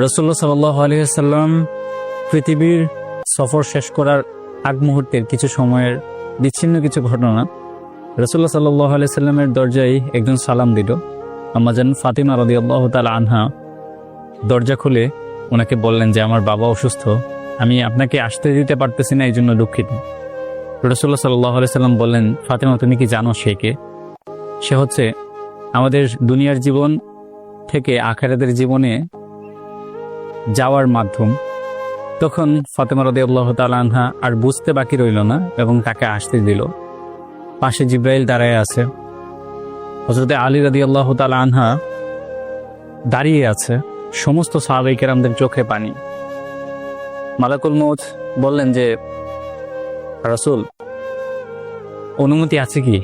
রসুল্লাহ সাল্লাহ আলহিহাল্লাম পৃথিবীর সফর শেষ করার আগ মুহূর্তের কিছু সময়ের বিচ্ছিন্ন কিছু ঘটনা রসুল্লাহ সাল্লাহ আলাইসাল্লামের দরজায় একজন সালাম দিল। আমাজান ফাতিমা রদি আল্লাহ তাল আনহা দরজা খুলে ওনাকে বললেন যে, আমার বাবা অসুস্থ, আমি আপনাকে আসতে দিতে পারতেছি না এই জন্য দুঃখিত রসুল্লাহ সাল্লাহ আলাইসাল্লাম বললেন, ফাতিমা, তুমি কি জানো সে কে? সে হচ্ছে আমাদের দুনিয়ার জীবন থেকে আখেরাদের জীবনে যাওয়ার মাধ্যম। তখন ফাতেমা রদি আল্লাহ আনহা আর বুঝতে বাকি রইল না এবং তাকে আসতে দিল। পাশে জিব্রাইল দাঁড়ায় আছে। হজরতে আলী রদি আল্লাহ আনহা দাঁড়িয়ে আছে। সমস্ত সাহাবাই চোখে পানি। মালাকুল মৌত বললেন যে, রসুল, অনুমতি আছে কি?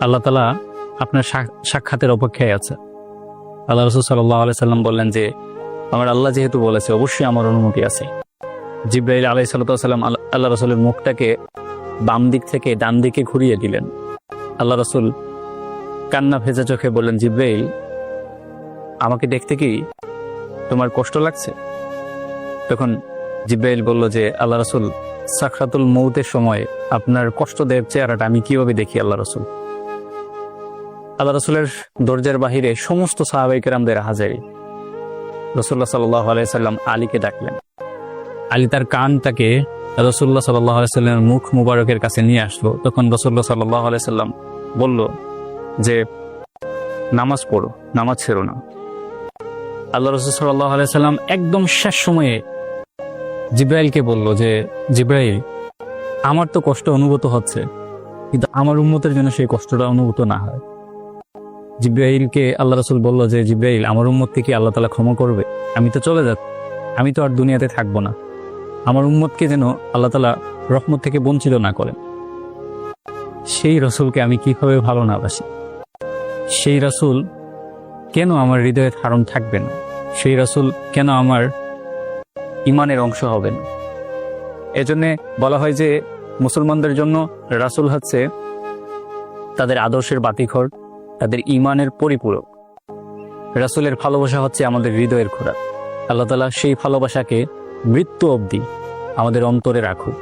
আল্লাহ তালা আপনার সাক্ষাতের অপেক্ষায় আছে। আল্লাহ রসুল সাল্লাহ সাল্লাম বললেন যে আমার আল্লাহ যেহেতু বলেছে, অবশ্যই আমার অনুমতি আছে। জিব্রাইল আলাই সাল্লাম আল্লাহ রসুলের মুখটাকে বাম দিক থেকে ডান দিকে ঘুরিয়ে দিলেন। আল্লাহ রসুল কান্না ভেজা চোখে বললেন, জিব্রাইল, আমাকে দেখতে কি তোমার কষ্ট লাগছে? তখন জিব্রাইল বলল যে, আল্লাহ রসুল, সাকরাতুল মৌতের সময় আপনার কষ্টদেব চেহারাটা আমি কীভাবে দেখি আল্লাহ রসুল? আল্লাহ রসুলের দরজার বাহিরে সমস্ত সাহাবাইকের আমাদের হাজারি। রসুল্লাহ সাল্লাহ আলাইসাল্লাম আলীকে ডাকলেন। আলী তার কানটাকে রসুল্লাহ সাল্লাহ আলাইসাল্লামের মুখ মুবারকের কাছে নিয়ে আসলো। তখন রসুল্লাহ সাল্লাহ আলাইসাল্লাম বলল যে, নামাজ পড়ো, নামাজ ছেড়ো না। আল্লাহ রসুল সাল্লাহ আলাইসাল্লাম একদম শেষ সময়ে জিব্রাইলকে বলল যে, জিব্রাইল, আমার তো কষ্ট অনুভূত হচ্ছে, কিন্তু আমার উন্মতের জন্য সেই কষ্টটা অনুভূত না হয়। জিব্রাইলকে আল্লাহ রসুল বলল যে, জিব্রাইল, আমার উম্মত থেকে আল্লাহ তালা ক্ষমা করবে। আমি তো চলে যাব আমি তো আর দুনিয়াতে থাকব না। আমার উম্মতকে যেন আল্লাহ তালা রহমত থেকে বঞ্চিত না করেন। সেই রসুলকে আমি কীভাবে ভালো না বাসি? সেই রসুল কেন আমার হৃদয়ে ধারণ থাকবেন সেই রসুল কেন আমার ইমানের অংশ হবেন এজন্যে বলা হয় যে, মুসলমানদের জন্য রাসুল হচ্ছে তাদের আদর্শের বাতিঘর। তাদের ইমানের পরিপূরক। রাসুলের ভালোবাসা হচ্ছে আমাদের হৃদয়ের খোরাক। আল্লাহ তালা সেই ভালোবাসাকে মৃত্যু অবধি আমাদের অন্তরে রাখুক।